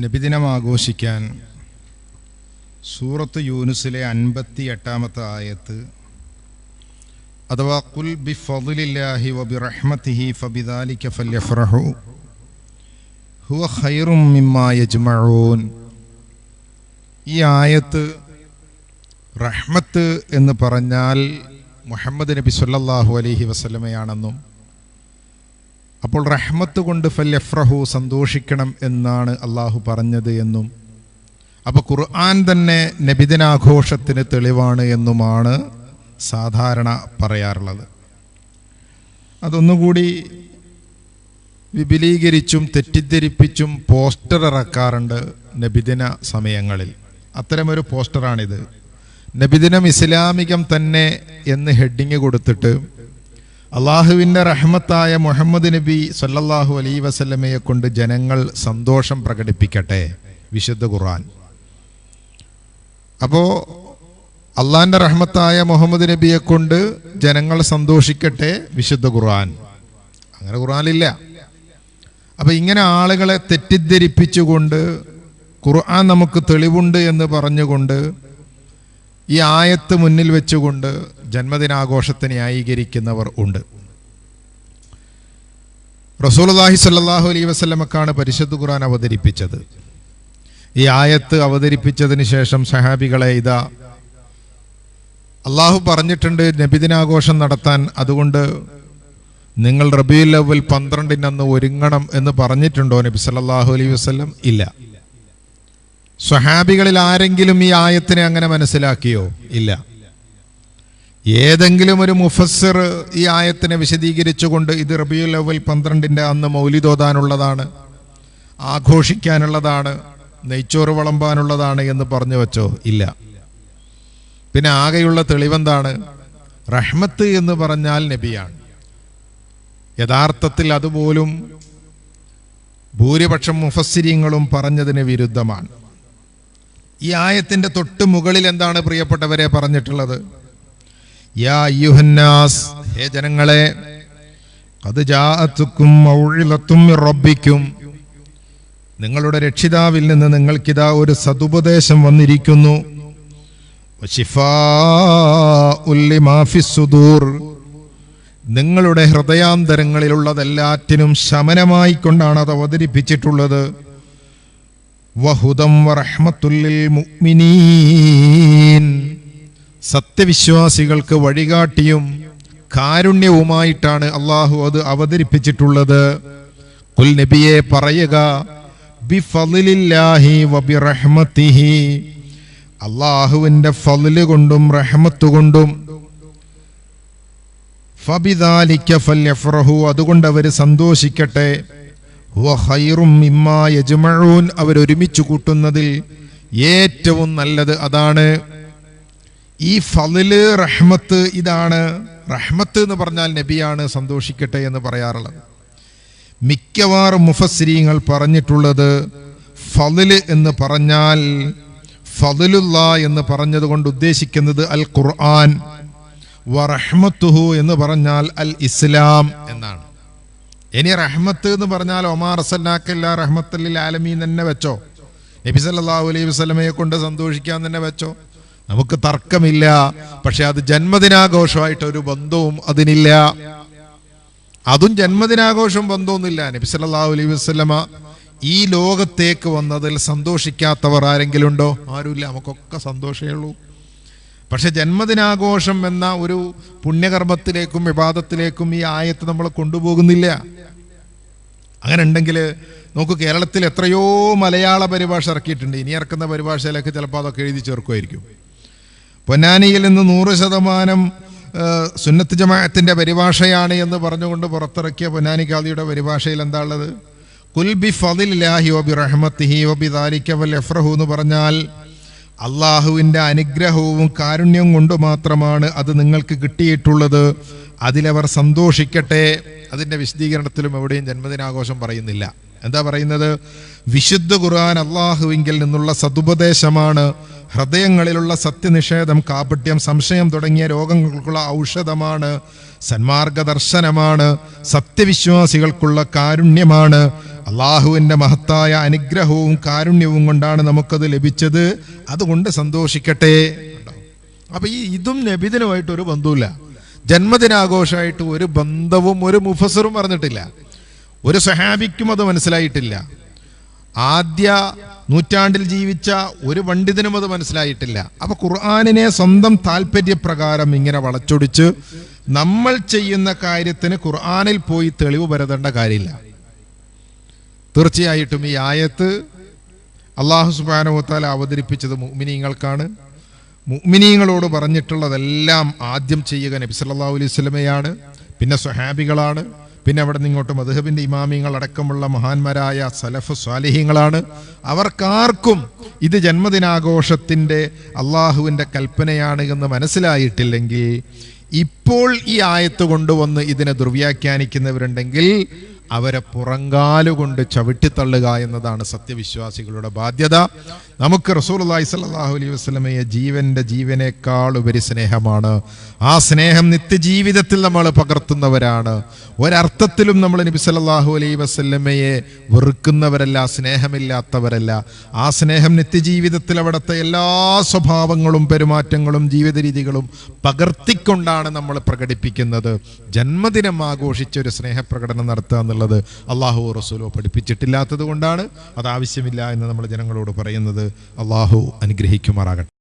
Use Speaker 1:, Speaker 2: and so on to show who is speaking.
Speaker 1: നബിദിനം ആഘോഷിക്കാൻ സൂറത്ത് യൂനുസിലെ അൻപത്തി എട്ടാമത്തെ ആയത്ത് അഥവാ കുൽ ബി ഫിലാഹി വബി റഹ്മത്തിഹി ഫബിദാലിക ഫല്യഫ്റഹു ഹുവ ഖൈറും മിമ്മാ യജ്മഊൻ. ഈ ആയത്ത് റഹ്മത്ത് എന്ന് പറഞ്ഞാൽ മുഹമ്മദ് നബി സല്ലാഹു അലഹി വസല്ലമയാണെന്നും അപ്പോൾ റഹ്മത്ത് കൊണ്ട് ഫല്യഫ്രഹു സന്തോഷിക്കണം എന്നാണ് അള്ളാഹു പറഞ്ഞത് എന്നും. അപ്പോൾ ഖുർആൻ തന്നെ നബിദിനാഘോഷത്തിന് തെളിവാണ് എന്നുമാണ് സാധാരണ പറയാറുള്ളത്. അതൊന്നുകൂടി വിപുലീകരിച്ചും തെറ്റിദ്ധരിപ്പിച്ചും പോസ്റ്റർ ഇറക്കാറുണ്ട് നബിദിന സമയങ്ങളിൽ. അത്തരമൊരു പോസ്റ്ററാണിത്. നബിദിനം ഇസ്ലാമികം തന്നെ എന്ന് ഹെഡിങ് കൊടുത്തിട്ട് അള്ളാഹുവിന്റെ റഹ്മത്തായ മുഹമ്മദ് നബി സല്ലല്ലാഹു അലൈ വസല്ലമയെ കൊണ്ട് ജനങ്ങൾ സന്തോഷം പ്രകടിപ്പിക്കട്ടെ. വിശുദ്ധ ഖുർആൻ. അപ്പോൾ അള്ളാഹിന്റെ റഹ്മത്തായ മുഹമ്മദ് നബിയെ കൊണ്ട് ജനങ്ങൾ സന്തോഷിക്കട്ടെ. വിശുദ്ധ ഖുർആൻ. അങ്ങനെ ഖുർആനില്ല അപ്പൊ ഇങ്ങനെ ആളുകളെ തെറ്റിദ്ധരിപ്പിച്ചുകൊണ്ട് ഖുർആൻ നമുക്ക് തെളിവുണ്ട് എന്ന് പറഞ്ഞുകൊണ്ട് ഈ ആയത്ത് മുന്നിൽ വെച്ചുകൊണ്ട് ജന്മദിനാഘോഷത്തിന് ന്യായീകരിക്കുന്നവർ ഉണ്ട്. റസൂൽഹി സല്ലാഹു അലൈ വസ്ലമക്കാണ് പരിശുദ്ധ ഖുർആൻ അവതരിപ്പിച്ചത്. ഈ ആയത്ത് അവതരിപ്പിച്ചതിന് ശേഷം സഹാബികളെ ഇതാ അള്ളാഹു പറഞ്ഞിട്ടുണ്ട് നബിദിനാഘോഷം നടത്താൻ അതുകൊണ്ട് നിങ്ങൾ റബിയുൽ അവൽ പന്ത്രണ്ടിനന്ന് ഒരുങ്ങണം എന്ന് പറഞ്ഞിട്ടുണ്ടോ നബി സല്ലാഹു അലൈഹി വസ്ലം ഇല്ല. സ്വഹാബികളിൽ ആരെങ്കിലും ഈ ആയത്തിനെ അങ്ങനെ മനസ്സിലാക്കിയോ? ഇല്ല. ഏതെങ്കിലും ഒരു മുഫസ്സിർ ഈ ആയത്തിനെ വിശദീകരിച്ചുകൊണ്ട് ഇത് റബിയുൽ അവൽ പന്ത്രണ്ടിന്റെ അന്ന് മൗലിതോതാനുള്ളതാണ് ആഘോഷിക്കാനുള്ളതാണ് നെയ്ച്ചോറ് വളമ്പാനുള്ളതാണ് എന്ന് പറഞ്ഞു വെച്ചോ? ഇല്ല. പിന്നെ ആകെയുള്ള തെളിവെന്താണ്? റഹ്മത്ത് എന്ന് പറഞ്ഞാൽ നബിയാണ്. യഥാർത്ഥത്തിൽ അതുപോലും ഭൂരിപക്ഷം മുഫസ്സിരിങ്ങളും പറഞ്ഞതിന് വിരുദ്ധമാണ്. ഈ ആയത്തിന്റെ തൊട്ട് മുകളിൽ എന്താണ് പ്രിയപ്പെട്ടവരെ പറഞ്ഞിട്ടുള്ളത്? ഹേ ജനങ്ങളെ റബ്ബിക്കും. നിങ്ങളുടെ രക്ഷിതാവിൽ നിന്ന് നിങ്ങൾക്കിതാ ഒരു സതുപദേശം വന്നിരിക്കുന്നു. നിങ്ങളുടെ ഹൃദയാന്തരങ്ങളിലുള്ളതെല്ലാറ്റിനും ശമനമായി കൊണ്ടാണ് അത് അവതരിപ്പിച്ചിട്ടുള്ളത്. വഹുദം വറഹ്മത്തുല്ലിൽ മുഅ്മിനീൻ. സത്യവിശ്വാസികൾക്ക് വഴികാട്ടിയും കാരുണ്യവുമായിട്ടാണ് അള്ളാഹു അത് അവതരിപ്പിച്ചിട്ടുള്ളത്. കുൽ നബിയെ പറയുക അള്ളാഹുവിന്റെ ഫലിൽ കൊണ്ടും റഹ്മത്ത് കൊണ്ടും അതുകൊണ്ട് അവർ സന്തോഷിക്കട്ടെ. അവർ ഒരുമിച്ച് കൂട്ടുന്നതിൽ ഏറ്റവും നല്ലത് അതാണ്. ഈ ഫലിൽ റഹ്മത്ത് ഇതാണ്. റഹ്മത്ത് എന്ന് പറഞ്ഞാൽ നബിയാണ് സന്തോഷിക്കട്ടെ എന്ന് പറയാറുള്ളത്. മിക്കവാറും മുഫസ്രീങ്ങൾ പറഞ്ഞിട്ടുള്ളത് ഫലിൽ എന്ന് പറഞ്ഞാൽ ഫതിലുല്ല എന്ന് പറഞ്ഞതുകൊണ്ട് ഉദ്ദേശിക്കുന്നത് അൽ ഖുർആൻ വറഹ്മത്തുഹു എന്ന് പറഞ്ഞാൽ അൽ ഇസ്ലാം എന്നാണ്. ഇനി റഹ്മത്ത് എന്ന് പറഞ്ഞാൽ ഒമാർ സല്ലാക്കല്ല റഹ്മത്തല്ലിൽ ആലമീൻ തന്നെ വെച്ചോ. നബി സല്ലല്ലാഹു അലൈഹി വസ്ലമയെ കൊണ്ട് സന്തോഷിക്കാൻ തന്നെ വെച്ചോ. നമുക്ക് തർക്കമില്ല. പക്ഷെ അത് ജന്മദിനാഘോഷമായിട്ട് ഒരു ബന്ധവും അതിനില്ല. അതും ജന്മദിനാഘോഷം ബന്ധമൊന്നുമില്ല സല്ലല്ലാഹു അലൈഹി വസല്ലമ ഈ ലോകത്തേക്ക് വന്നതിൽ സന്തോഷിക്കാത്തവർ ആരെങ്കിലും ഉണ്ടോ? ആരുമില്ല. നമുക്കൊക്കെ സന്തോഷമേ ഉള്ളൂ. പക്ഷെ ജന്മദിനാഘോഷം എന്ന ഒരു പുണ്യകർമ്മത്തിലേക്കും വിവാദത്തിലേക്കും ഈ ആയത്ത് നമ്മൾ കൊണ്ടുപോകുന്നില്ല. അങ്ങനെ ഉണ്ടെങ്കിൽ നമുക്ക് കേരളത്തിൽ എത്രയോ മലയാള പരിഭാഷ ഇറക്കിയിട്ടുണ്ട്. ഇനി ഇറക്കുന്ന പരിഭാഷയിലൊക്കെ ചിലപ്പോൾ അതൊക്കെ എഴുതി ചേർക്കുമായിരിക്കും. പൊന്നാനിയിൽ നിന്ന് നൂറ് ശതമാനം സുന്നത്ത് ജമാഅത്തിന്റെ പരിഭാഷയാണ് എന്ന് പറഞ്ഞുകൊണ്ട് പുറത്തിറക്കിയ പൊന്നാനി ഖാദിയുടെ പരിഭാഷയിൽ എന്താ ഉള്ളത് കുൽ കുൽബി ലാഹി ഒബി റഹ്മത്തിഹി ഒബി ദാരിക്കവൽ എഫ്രഹു എന്ന് പറഞ്ഞാൽ അള്ളാഹുവിന്റെ അനുഗ്രഹവും കാരുണ്യവും കൊണ്ട് മാത്രമാണ് അത് നിങ്ങൾക്ക് കിട്ടിയിട്ടുള്ളത്. അതിലവർ സന്തോഷിക്കട്ടെ. അതിന്റെ വിശദീകരണത്തിലും എവിടെയും ജന്മദിനാഘോഷം പറയുന്നില്ല. എന്താ പറയുന്നത്? വിശുദ്ധ ഖുർആൻ അള്ളാഹുവിങ്കിൽ നിന്നുള്ള സതുപദേശമാണ്. ഹൃദയങ്ങളിലുള്ള സത്യനിഷേധം കാപട്യം സംശയം തുടങ്ങിയ രോഗങ്ങൾക്കുള്ള ഔഷധമാണ് സന്മാർഗദർശനമാണ് സത്യവിശ്വാസികൾക്കുള്ള കാരുണ്യമാണ്. അള്ളാഹുവിന്റെ മഹത്തായ അനുഗ്രഹവും കാരുണ്യവും കൊണ്ടാണ് നമുക്കത് ലഭിച്ചത്. അതുകൊണ്ട് സന്തോഷിക്കട്ടെ. അപ്പം ഈ ഇതും നബിദിനുമായിട്ട് ഒരു ബന്ധവുമില്ല. ജന്മദിനാഘോഷമായിട്ട് ഒരു ബന്ധവും ഒരു മുഫസറും പറഞ്ഞിട്ടില്ല. ഒരു സഹാബിക്കും അത് മനസ്സിലായിട്ടില്ല. ആദ്യ നൂറ്റാണ്ടിൽ ജീവിച്ച ഒരു പണ്ഡിതനും അത് മനസ്സിലായിട്ടില്ല. അപ്പൊ ഖുർആാനിനെ സ്വന്തം താല്പര്യപ്രകാരം ഇങ്ങനെ വളച്ചൊടിച്ച് നമ്മൾ ചെയ്യുന്ന കാര്യത്തിന് ഖുർആാനിൽ പോയി തെളിവ് പരതേണ്ട കാര്യമില്ല. തീർച്ചയായിട്ടും ഈ ആയത്ത് അള്ളാഹു സുബാനുവത്താല അവതരിപ്പിച്ചത് മുഅ്മിനീങ്ങൾക്കാണ്. മുഅ്മിനീങ്ങളോട് പറഞ്ഞിട്ടുള്ളതെല്ലാം ആദ്യം ചെയ്യുക നബി സല്ലല്ലാഹു അലൈഹി വസല്ലമയാണ്. പിന്നെ സ്വഹാബികളാണ്. പിന്നെ അവിടെ നിന്ന് ഇങ്ങോട്ട് മധുഹബിന്റെ ഇമാമിയങ്ങൾ അടക്കമുള്ള മഹാന്മാരായ സലഫ് സ്വാലിഹ്യങ്ങളാണ് അവർക്കാർക്കും ഇത് ജന്മദിനാഘോഷത്തിന്റെ അള്ളാഹുവിന്റെ കൽപ്പനയാണ് എന്ന് മനസ്സിലായിട്ടില്ലെങ്കിൽ ഇപ്പോൾ ഈ ആയത്ത് കൊണ്ടുവന്ന് ഇതിനെ ദുർവ്യാഖ്യാനിക്കുന്നവരുണ്ടെങ്കിൽ അവരെ പുറങ്കാലുകൊണ്ട് ചവിട്ടിത്തള്ളുക എന്നതാണ് സത്യവിശ്വാസികളുടെ ബാധ്യത. നമുക്ക് റസൂലുള്ളാഹി സ്വല്ലല്ലാഹു അലൈഹി വസ്ലമയെ ജീവന്റെ ജീവനേക്കാൾ ഉപരി സ്നേഹമാണ്. ആ സ്നേഹം നിത്യജീവിതത്തിൽ നമ്മൾ പകർത്തുന്നവരാണ്. ഒരർത്ഥത്തിലും നമ്മൾ നബി സല്ലാഹു അലൈഹി വസ്ലമയെ വെറുക്കുന്നവരല്ല സ്നേഹമില്ലാത്തവരല്ല. ആ സ്നേഹം നിത്യജീവിതത്തിൽ അവിടുത്തെ എല്ലാ സ്വഭാവങ്ങളും പെരുമാറ്റങ്ങളും ജീവിത രീതികളും പകർത്തിക്കൊണ്ടാണ് നമ്മൾ പ്രകടിപ്പിക്കുന്നത്. ജന്മദിനം ആഘോഷിച്ച ഒരു സ്നേഹപ്രകടനം നടത്തുക എന്നുള്ളത് അള്ളാഹു റസൂലോ പഠിപ്പിച്ചിട്ടില്ലാത്തത് കൊണ്ടാണ്. അത് ആവശ്യമില്ല എന്ന് നമ്മൾ ജനങ്ങളോട് പറയുന്നത്. അള്ളാഹു അനുഗ്രഹിക്കുമാറാകട്ടെ.